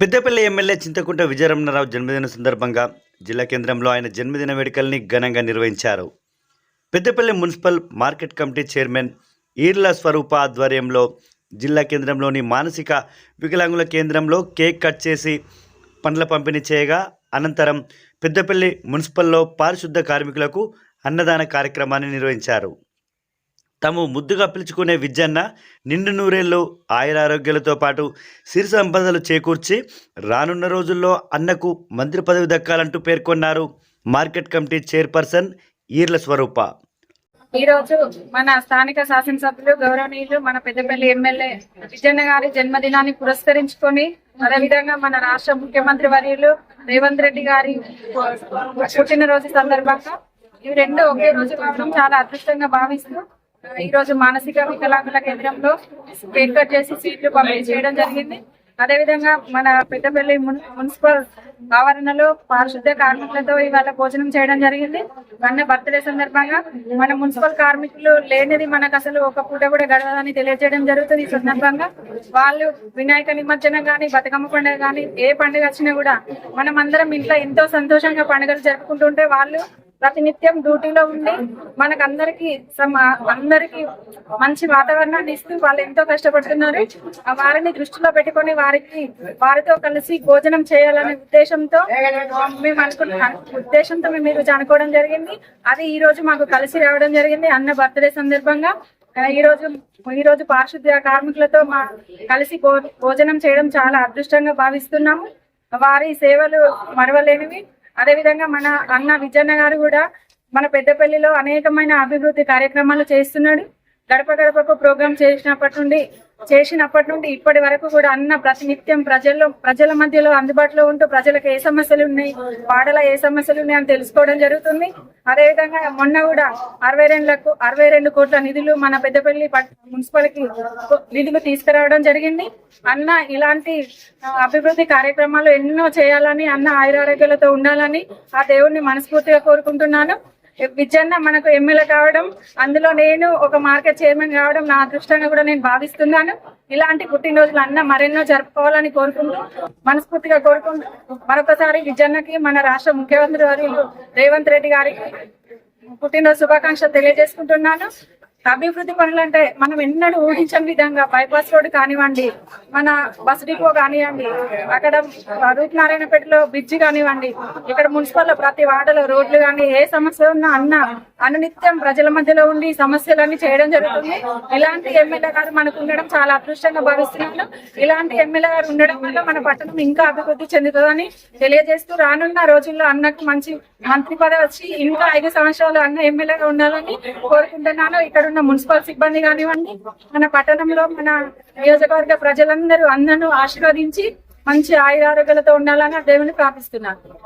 Peddapalli MLA Chintakunta Vijaya Ramana Rao జన్మదిన సందర్భంగా జిల్లా కేంద్రంలో ఆయన జన్మదిన వేడుకల్ని ఘనంగా నిర్వహించారు. Peddapalli municipal market committee chairman Eerla Swaroopa ఆధ్వర్యంలో జిల్లా కేంద్రంలోని మానసిక వికలాంగుల కేంద్రంలో కేక్ కట్ చేసి పండ్ల పంపిణీ చేయగా అనంతరం పెద్దపల్లి మున్సిపల్లో పారిశుద్ధ కార్మికులకు అన్నదాన కార్యక్రమాన్ని నిర్వహించారు. తాము ముద్దుగా పిలుచుకునే విద్యన్న నిండు నూరేళ్ళు ఆయురారోగ్యాలతో పాటు సిరి సంపదలు చేకూర్చి రానున్న రోజుల్లో అన్నకు మంత్రి పదవి దక్కాలంటూ పేర్కొన్నారు market committee chairperson Eerla Swaroopa. ఈ రోజు మన స్థానిక శాసనసభ్యులు గౌరవనీయులు మన పెద్దపల్లి ఎమ్మెల్యే విజయన్న గారి జన్మదినాన్ని పురస్కరించుకొని అదేవిధంగా మన రాష్ట్ర ముఖ్యమంత్రి వర్యులు రేవంత్ రెడ్డి గారి పుట్టినరోజు సందర్భంగా ఇవి రెండు ఒకే రోజు కావడం చాలా అదృష్టంగా భావిస్తూ ఈ రోజు మానసిక వికలాంగుల కేంద్రంలో కేక్ కట్ చేసి సీట్లు పంపిణీ చేయడం జరిగింది. అదేవిధంగా మన పెద్దపల్లి మున్సిపల్ ఆవరణలో పారిశుద్ధ్య కార్మికులతో ఇవాళ భోజనం చేయడం జరిగింది. అన్న బర్త్డే సందర్భంగా మన మున్సిపల్ కార్మికులు లేనిది మనకు అసలు ఒక పూట కూడా గడవదని తెలియజేయడం జరుగుతుంది. ఈ సందర్భంగా వాళ్ళు వినాయక నిమజ్జనం కానీ బతుకమ్మ పండుగ కానీ ఏ పండుగ వచ్చినా కూడా మనం అందరం ఇంట్లో ఎంతో సంతోషంగా పండుగలు జరుపుకుంటుంటే వాళ్ళు ప్రతినిత్యం డ్యూటీలో ఉండి మనకు అందరికి మంచి వాతావరణాన్ని ఇస్తూ వాళ్ళు ఎంతో కష్టపడుతున్నారు. ఆ వారిని దృష్టిలో పెట్టుకొని వారికి వారితో కలిసి భోజనం చేయాలనే ఉద్దేశంతో మేము అనుకున్న ఉద్దేశంతో మేము ఈరోజు అనుకోవడం జరిగింది. అది ఈ రోజు మాకు కలిసి రావడం జరిగింది అన్న బర్త్డే సందర్భంగా. ఈ రోజు ఈ రోజు పారిశుద్ధ్య కార్మికులతో మా కలిసి భోజనం చేయడం చాలా అదృష్టంగా భావిస్తున్నాము. వారి సేవలు మరవలేనివి. అదేవిధంగా మన అన్న విజయన్న గారు కూడా మన పెద్దపల్లిలో అనేకమైన అభివృద్ధి కార్యక్రమాలు చేస్తున్నాడు. గడప గడపకు ప్రోగ్రామ్ చేసినప్పటి నుండి చేసినప్పటి నుండి ఇప్పటి వరకు కూడా అన్న ప్రతినిత్యం ప్రజల్లో ప్రజల మధ్యలో అందుబాటులో ఉంటూ ప్రజలకు ఏ సమస్యలు ఉన్నాయి వాడల ఏ సమస్యలు ఉన్నాయి అని తెలుసుకోవడం జరుగుతుంది. అదేవిధంగా మొన్న కూడా అరవై రెండులకు అరవై రెండు కోట్ల నిధులు మన పెద్దపల్లి మున్సిపాలిటీ నిధులు తీసుకురావడం జరిగింది. అన్న ఇలాంటి అభివృద్ధి కార్యక్రమాలు ఎన్నో చేయాలని అన్న ఆయురారోగ్యాలతో ఉండాలని ఆ దేవుణ్ణి మనస్ఫూర్తిగా కోరుకుంటున్నాను. విజయన్న మనకు ఎమ్మెల్యే కావడం అందులో నేను ఒక మార్కెట్ చైర్మన్ కావడం నా అదృష్టంగా కూడా నేను భావిస్తున్నాను. ఇలాంటి పుట్టినరోజులు అన్న మరెన్నో జరుపుకోవాలని కోరుకుంటూ మనస్ఫూర్తిగా కోరుకుంటూ మరొకసారి విజన్నకి మన రాష్ట్ర ముఖ్యమంత్రి వర్యులు రేవంత్ రెడ్డి గారికి పుట్టినరోజు శుభాకాంక్షలు తెలియజేసుకుంటున్నాను. అభివృద్ధి పనులు అంటే మనం ఎన్నడూ ఊహించని విధంగా బైపాస్ రోడ్ కానివ్వండి మన బస్ డిపో కానివ్వండి అక్కడ రూపనారాయణపేటలో బ్రిడ్జి కానివ్వండి ఇక్కడ మున్సిపల్ ప్రతి వార్డులో రోడ్లు కానీ ఏ సమస్య ఉన్నా అన్న అనునిత్యం ప్రజల మధ్యలో ఉండి సమస్యలన్నీ చేయడం జరుగుతుంది. ఇలాంటి ఎమ్మెల్యే గారు మనకు ఉండడం చాలా అదృష్టంగా భావిస్తున్నాను. ఇలాంటి ఎమ్మెల్యే గారు ఉండడం వల్ల మన పట్టణం ఇంకా అభివృద్ధి చెందుతుందని తెలియజేస్తూ రానున్న రోజుల్లో అన్నకు మంచి మంత్రి పదవి వచ్చి ఇంకా ఐదు సంవత్సరాలు అన్న ఎమ్మెల్యేగా ఉండాలని కోరుకుంటున్నాను. ఇక్కడ ఉన్న మున్సిపల్ సిబ్బంది కానివ్వండి మన పట్టణంలో మన నియోజకవర్గ ప్రజలందరూ అన్నను ఆశీర్వదించి మంచి ఆయురారోగ్యాలతో ఉండాలని దేవుని ప్రార్థిస్తున్నాను.